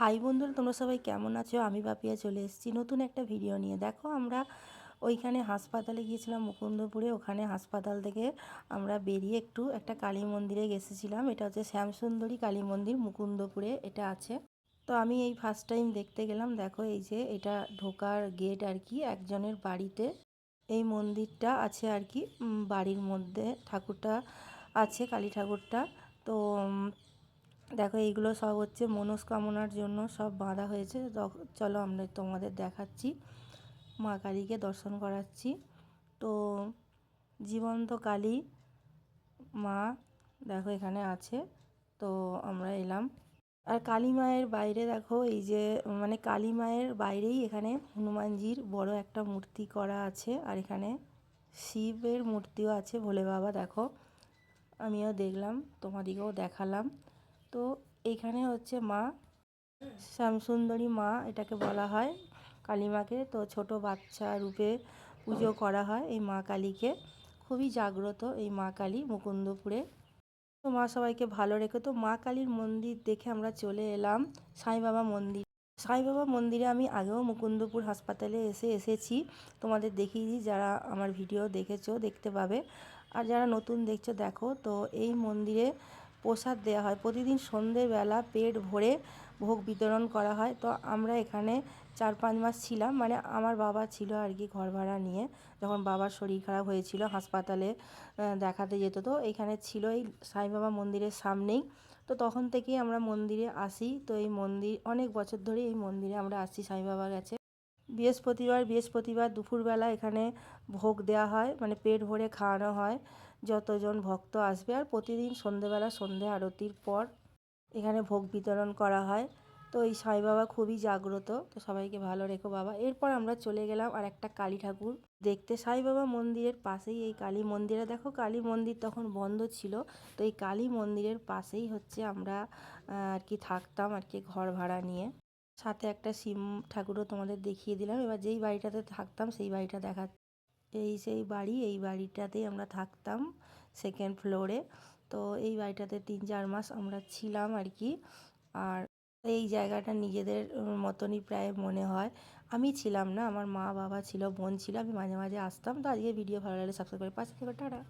High বন্ধুরা, তোমরা সবাই কেমন আছো? আমি বাপিয়া চলে এসেছি নতুন একটা ভিডিও নিয়ে। দেখো, আমরা ওইখানে হাসপাতালে গিয়েছিলাম, মুকুন্দপুরে। ওখানে হাসপাতাল থেকে আমরা বেরিয়ে একটু একটা কালী মন্দিরে গেছিলাম এটা হচ্ছে শ্যামসুন্দরী কালী মন্দির, মুকুন্দপুরে এটা আছে। তো আমি এই ফার্স্ট টাইম দেখতে গেলাম। দেখো, এই যে এটা ঢোকার গেট আর কি, একজনের বাড়িতে এই মন্দিরটা আছে আর কি। বাড়ির মধ্যে ঠাকুরটা আছে, কালী ঠাকুরটা। তো দেখো, এইগুলো সব হচ্ছে মনস্কামনার জন্য সব বাঁধা হয়েছে। চলো আমরা তোমাদের দেখাচ্ছি। মা কালীকে দর্শন করাচ্ছি। তো, জীবন্ত কালী মা দেখো এখানে আছে। তো, আমরা এলাম। আর কালী মায়ের বাইরে দেখো, এই যে মানে কালী মায়ের বাইরেই এখানে হনুমানজির বড় একটা মূর্তি করা আছে। আর এখানে শিবের মূর্তিও আছে ভোলে বাবা, দেখো। আমিও দেখলাম তোমাদিকেও দেখালাম। তো এইখানে হচ্ছে মা শ্যামসুন্দরী মা এটাকে বলা হয় কালীমাকে। তো ছোট বাচ্চা রূপে পুজো করা হয় এই মা কালীকে। খুবই জাগ্রত এই মা কালী মুকুন্দপুরে। তো মা সবাইকে ভালো রেখে। তো মা কালীর মন্দির দেখে আমরা চলে এলাম সাই বাবা মন্দির। সাই বাবা মন্দিরে আমি আগেও মুকুন্দপুর হাসপাতালে এসে এসেছি। তোমাদের দেখিয়ে দিই যারা আমার ভিডিও দেখেছ, দেখতে পাবে। আর যারা নতুন দেখছ, দেখো। তো এই মন্দিরে প্রসাদ দেওয়া হয়। প্রতিদিন সন্ধেবেলা পেট ভরে ভোগ বিতরণ করা হয়। তো আমরা এখানে চার পাঁচ মাস ছিলাম। মানে আমার বাবা ছিল আর কি ঘর ভাড়া নিয়ে। যখন বাবার শরীর খারাপ হয়েছিল, হাসপাতালে দেখাতে যেত। তো এখানে ছিল এই সাই বাবা মন্দিরের সামনেই। তো তখন থেকেই আমরা মন্দিরে আসি। তো এই মন্দির, অনেক বছর ধরে এই মন্দিরে আমরা আসি সাই বাবা গেছে বৃহস্পতিবার বৃহস্পতিবার দুপুরবেলা এখানে ভোগ দেওয়া হয় মানে পেট ভরে খাওয়ানো হয়। যতজন ভক্ত আসবে আর প্রতিদিন সন্ধেবেলা সন্ধে আরতির পর এখানে ভোগ বিতরণ করা হয়। তো এই সাই বাবা খুবই জাগ্রত। তো সবাইকে ভালো রেখো বাবা। এরপর আমরা চলে গেলাম আর একটা কালী ঠাকুর দেখতে। সাই বাবা মন্দিরের পাশেই এই কালী মন্দিরে। দেখো কালী মন্দির তখন বন্ধ ছিল। তো এই কালী মন্দিরের পাশেই হচ্ছে আমরা আর কি থাকতাম আর কি ঘর ভাড়া নিয়ে। সাথে একটা শিব ঠাকুরও তোমাদের দেখিয়ে দিলাম। এবার যেই বাড়িটাতে থাকতাম, সেই বাড়িটা দেখা এই সেই বাড়ি, এই বাড়িটাতেই আমরা থাকতাম সেকেন্ড ফ্লোরে তো এই বাড়িটাতে তিন চার মাস আমরা ছিলাম আর কি। আর এই জায়গাটা নিজেদের মতনই প্রায় মনে হয়। আমি ছিলাম না, আমার মা, বাবা ছিল, বোন ছিল, আমি মাঝে মাঝে আসতাম। তো আজকে ভিডিও ভালো লাগলে সাবস্ক্রাইব করে পাশে থেকে, টাটা।